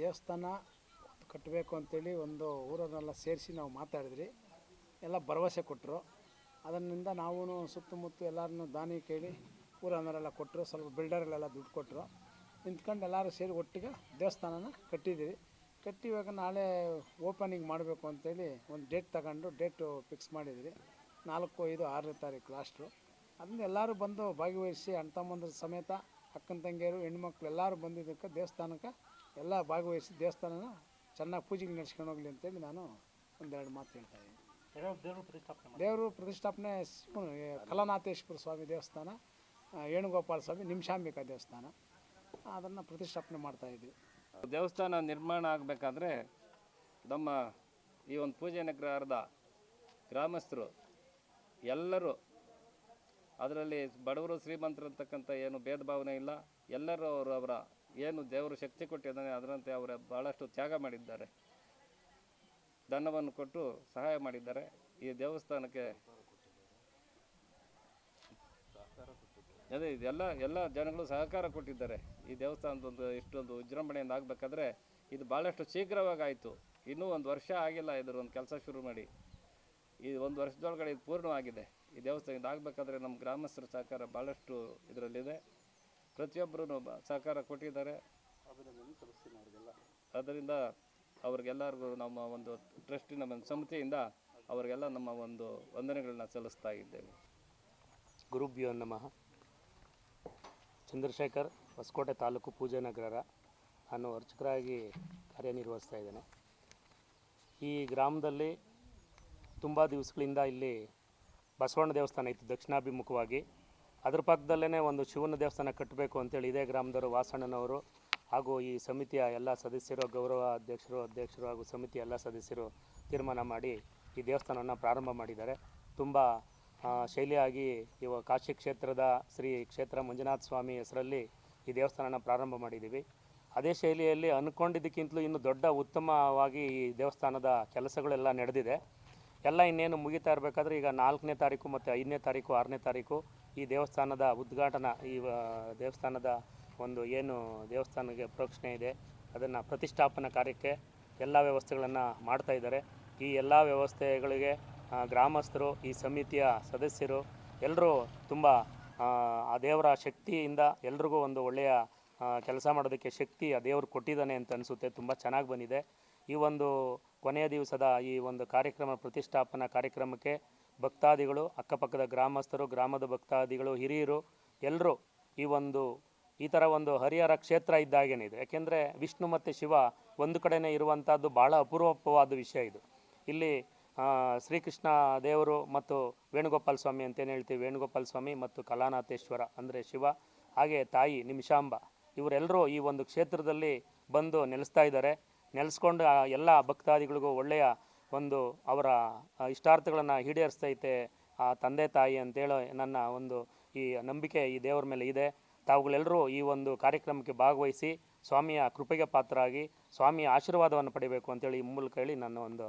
ದೇವಸ್ಥಾನ ಕಟ್ಟಬೇಕು ಅಂತೇಳಿ ಒಂದು ಊರನ್ನೆಲ್ಲ ಸೇರಿಸಿ ನಾವು ಮಾತಾಡಿದ್ರಿ. ಎಲ್ಲ ಭರವಸೆ ಕೊಟ್ಟರು ಅದರಿಂದ ನಾವು ಸುತ್ತಮುತ್ತ ಎಲ್ಲರನ್ನೂ ದಾನಿ ಕೇಳಿ ಊರನ್ನೆಲ್ಲ ಕೊಟ್ಟರು ಸ್ವಲ್ಪ ಬಿಲ್ಡರ್ಗಳೆಲ್ಲ ದುಡ್ಡು ಕೊಟ್ಟರು ನಿಂತ್ಕೊಂಡು ಎಲ್ಲರೂ ಸೇರಿ ಒಟ್ಟಿಗೆ ದೇವಸ್ಥಾನನ ಕಟ್ಟಿದ್ದೀವಿ. ಕಟ್ಟಿ ಇವಾಗ ನಾಳೆ ಓಪನಿಂಗ್ ಮಾಡಬೇಕು ಅಂತೇಳಿ ಒಂದು ಡೇಟ್ ತಗೊಂಡು ಡೇಟು ಫಿಕ್ಸ್ ಮಾಡಿದ್ವಿ ನಾಲ್ಕು, ಐದು, ಆರನೇ ತಾರೀಕು ಲಾಸ್ಟು ಅದರಿಂದ ಎಲ್ಲರೂ ಬಂದು ಭಾಗವಹಿಸಿ, ಅಣ್ಣ ತಮ್ಮಂದ್ರ ಸಮೇತ, ಅಕ್ಕನ ತಂಗಿಯರು ಹೆಣ್ಮಕ್ಳು ಎಲ್ಲರೂ ಬಂದಿದ್ದಕ್ಕೆ ದೇವಸ್ಥಾನಕ್ಕೆ ಎಲ್ಲ ಭಾಗವಹಿಸಿ ದೇವಸ್ಥಾನನ ಚೆನ್ನಾಗಿ ಪೂಜೆಗೆ ನಡೆಸ್ಕೊಂಡು ಹೋಗ್ಲಿ ಅಂತೇಳಿ ನಾನು ಒಂದೆರಡು ಮಾತು ಹೇಳ್ತಾ ಇದ್ದೀನಿ. ದೇವರು ಪ್ರತಿಷ್ಠಾಪನೆ ಕಲನಾಥೇಶ್ವರ ಸ್ವಾಮಿ ದೇವಸ್ಥಾನ ವೇಣುಗೋಪಾಲ ಸ್ವಾಮಿ ನಿಮಿಷಾಂಬಿಕಾ ದೇವಸ್ಥಾನ ಅದನ್ನು ಪ್ರತಿಷ್ಠಾಪನೆ ಮಾಡ್ತಾ ಇದ್ದೀವಿ ದೇವಸ್ಥಾನ ನಿರ್ಮಾಣ ಆಗಬೇಕಾದ್ರೆ ನಮ್ಮ ಈ ಒಂದು ಪೂಜೆ ನಗರದ ಗ್ರಾಮಸ್ಥರು ಎಲ್ಲರೂ ಅದರಲ್ಲಿ ಬಡವರು ಶ್ರೀಮಂತರು ಅಂತಕ್ಕಂಥ ಏನು ಭೇದ ಭಾವನೆ ಇಲ್ಲ ಎಲ್ಲರೂ ಅವರು ಅವರ ಏನು ದೇವರು ಶಕ್ತಿ ಕೊಟ್ಟಿದ್ದಾನೆ, ಅದರಂತೆ ಅವರ ಭಾಳಷ್ಟು ತ್ಯಾಗ ಮಾಡಿದ್ದಾರೆ. ಧನವನ್ನು ಕೊಟ್ಟು ಸಹಾಯ ಮಾಡಿದ್ದಾರೆ. ಈ ದೇವಸ್ಥಾನಕ್ಕೆ ಅದೇ ಇದೆಲ್ಲ, ಎಲ್ಲ ಜನಗಳು ಸಹಕಾರ ಕೊಟ್ಟಿದ್ದಾರೆ. ಈ ದೇವಸ್ಥಾನದೊಂದು ಇಷ್ಟೊಂದು ವಿಜೃಂಭಣೆಯಿಂದ ಆಗಬೇಕಾದ್ರೆ ಇದು ಭಾಳಷ್ಟು ಶೀಘ್ರವಾಗಿ ಆಯಿತು ಇನ್ನೂ ಒಂದು ವರ್ಷ ಆಗಿಲ್ಲ ಇದರ ಒಂದು ಕೆಲಸ ಶುರು ಮಾಡಿ. ಈ ಒಂದು ವರ್ಷದೊಳಗಡೆ ಇದು ಪೂರ್ಣವಾಗಿದೆ. ಈ ದೇವಸ್ಥಾನ ಇದಾಗಬೇಕಾದ್ರೆ ನಮ್ಮ ಗ್ರಾಮಸ್ಥರ ಸಹಕಾರ ಭಾಳಷ್ಟು ಇದರಲ್ಲಿದೆ. ಪ್ರತಿಯೊಬ್ಬರೂ ಸಹಕಾರ ಕೊಟ್ಟಿದ್ದಾರೆ. ಅದರಿಂದ ಅವ್ರಿಗೆಲ್ಲರಿಗೂ ನಮ್ಮ ಒಂದು ಟ್ರಸ್ಟಿನ ಒಂದು ಸಮಿತಿಯಿಂದ ಅವರಿಗೆಲ್ಲ ನಮ್ಮ ಒಂದು ವಂದನೆಗಳನ್ನ ಸಲ್ಲಿಸ್ತಾ ಇದ್ದೇವೆ. ಗುರುಭ್ಯೋ ನಮಃ. ಚಂದ್ರಶೇಖರ್ ಹೊಸಕೋಟೆ ತಾಲೂಕು ಪೂಜೆ ನಗರ ನಾನು ಅರ್ಚಕರಾಗಿ ಕಾರ್ಯನಿರ್ವಹಿಸ್ತಾ ಇದ್ದೇನೆ. ಈ ಗ್ರಾಮದಲ್ಲಿ ತುಂಬ ದಿವಸಗಳಿಂದ ಇಲ್ಲಿ ಬಸವಣ್ಣ ದೇವಸ್ಥಾನ ಇತ್ತು ದಕ್ಷಿಣಾಭಿಮುಖವಾಗಿ. ಅದ್ರ ಪಕ್ಕದಲ್ಲೇ ಒಂದು ಶಿವನ ದೇವಸ್ಥಾನ ಕಟ್ಟಬೇಕು ಅಂತೇಳಿ ಇದೇ ಗ್ರಾಮದವರು ವಾಸಣ್ಣನವರು ಹಾಗೂ ಈ ಸಮಿತಿಯ ಎಲ್ಲ ಸದಸ್ಯರು, ಗೌರವ ಅಧ್ಯಕ್ಷರು ಅಧ್ಯಕ್ಷರು ಹಾಗೂ ಸಮಿತಿಯ ಎಲ್ಲ ಸದಸ್ಯರು ತೀರ್ಮಾನ ಮಾಡಿ ಈ ದೇವಸ್ಥಾನವನ್ನು ಪ್ರಾರಂಭ ಮಾಡಿದ್ದಾರೆ. ತುಂಬ ಶೈಲಿಯಾಗಿ ಇವ ಕಾಶಿ ಕ್ಷೇತ್ರದ ಶ್ರೀ ಕ್ಷೇತ್ರ ಮಂಜುನಾಥ ಸ್ವಾಮಿ ಹೆಸರಲ್ಲಿ ಈ ದೇವಸ್ಥಾನನ ಪ್ರಾರಂಭ ಮಾಡಿದ್ದೀವಿ. ಅದೇ ಶೈಲಿಯಲ್ಲಿ ಅಂದ್ಕೊಂಡಿದ್ದಕ್ಕಿಂತಲೂ ಇನ್ನು ದೊಡ್ಡ ಉತ್ತಮವಾಗಿ ಈ ದೇವಸ್ಥಾನದ ಕೆಲಸಗಳೆಲ್ಲ ನಡೆದಿದೆ. ಎಲ್ಲ ಇನ್ನೇನು ಮುಗಿತಾ ಇರಬೇಕಾದ್ರೆ ಈಗ ನಾಲ್ಕನೇ ತಾರೀಕು ಮತ್ತು ಐದನೇ ತಾರೀಕು ಆರನೇ ತಾರೀಕು ಈ ದೇವಸ್ಥಾನದ ಉದ್ಘಾಟನಾ ಈ ದೇವಸ್ಥಾನದ ಒಂದು ಏನು ದೇವಸ್ಥಾನಕ್ಕೆ ಪ್ರೋಕ್ಷಣೆ ಇದೆ ಅದನ್ನು ಪ್ರತಿಷ್ಠಾಪನಾ ಕಾರ್ಯಕ್ಕೆ ಎಲ್ಲ ವ್ಯವಸ್ಥೆಗಳನ್ನು ಮಾಡ್ತಾ ಇದ್ದಾರೆ. ಈ ಎಲ್ಲ ವ್ಯವಸ್ಥೆಗಳಿಗೆ ಗ್ರಾಮಸ್ಥರು ಈ ಸಮಿತಿಯ ಸದಸ್ಯರು ಎಲ್ಲರೂ ತುಂಬ ಆ, ದೇವರ ಶಕ್ತಿಯಿಂದ ಎಲ್ರಿಗೂ ಒಂದು ಒಳ್ಳೆಯ ಕೆಲಸ ಮಾಡೋದಕ್ಕೆ ಶಕ್ತಿ ಆ ದೇವರು ಕೊಟ್ಟಿದ್ದಾನೆ ಅಂತ ಅನಿಸುತ್ತೆ. ತುಂಬ ಚೆನ್ನಾಗಿ ಬಂದಿದೆ. ಈ ಒಂದು ಕೊನೆಯ ದಿವಸದ ಈ ಒಂದು ಕಾರ್ಯಕ್ರಮ ಪ್ರತಿಷ್ಠಾಪನಾ ಕಾರ್ಯಕ್ರಮಕ್ಕೆ ಭಕ್ತಾದಿಗಳು, ಅಕ್ಕಪಕ್ಕದ ಗ್ರಾಮಸ್ಥರು, ಗ್ರಾಮದ ಭಕ್ತಾದಿಗಳು, ಹಿರಿಯರು ಎಲ್ಲರೂ ಈ ಒಂದು, ಈ ಥರ ಒಂದು ಹರಿಹರ ಕ್ಷೇತ್ರ ಇದ್ದಾಗೇನೆ ಇದೆ. ಯಾಕೆಂದರೆ ವಿಷ್ಣು ಮತ್ತು ಶಿವ ಒಂದು ಕಡೆಯೇ ಇರುವಂಥದ್ದು ಭಾಳ ಅಪೂರ್ವಪವಾದ ವಿಷಯ ಇದು. ಇಲ್ಲಿ ಶ್ರೀಕೃಷ್ಣ ದೇವರು ಮತ್ತು ವೇಣುಗೋಪಾಲ ಸ್ವಾಮಿ ಅಂತೇನು ಹೇಳ್ತೀವಿ. ವೇಣುಗೋಪಾಲ ಸ್ವಾಮಿ ಮತ್ತು ಕಲಾನಾಥೇಶ್ವರ ಅಂದರೆ ಶಿವ, ಹಾಗೆ ತಾಯಿ ನಿಮಿಷಾಂಬ. ಇವರೆಲ್ಲರೂ ಈ ಒಂದು ಕ್ಷೇತ್ರದಲ್ಲಿ ಬಂದು ನೆಲೆಸ್ತಾ ಇದ್ದಾರೆ. ನೆಲೆಸ್ಕೊಂಡು ಎಲ್ಲ ಭಕ್ತಾದಿಗಳಿಗೂ ಒಳ್ಳೆಯ ಒಂದು ಅವರ ಇಷ್ಟಾರ್ಥಗಳನ್ನು ಈಡೇರಿಸ್ತೈತೆ ಆ ತಂದೆ ತಾಯಿ ಅಂತೇಳೋ ನನ್ನ ಒಂದು ಈ ನಂಬಿಕೆ ಈ ದೇವರ ಮೇಲೆ ಇದೆ. ತಾವುಗಳೆಲ್ಲರೂ ಈ ಒಂದು ಕಾರ್ಯಕ್ರಮಕ್ಕೆ ಭಾಗವಹಿಸಿ ಸ್ವಾಮಿಯ ಕೃಪೆಗೆ ಪಾತ್ರರಾಗಿ ಸ್ವಾಮಿಯ ಆಶೀರ್ವಾದವನ್ನು ಪಡಿಬೇಕು ಅಂತೇಳಿ ಈ ಮೂಲಕ ಹೇಳಿ ನನ್ನ ಒಂದು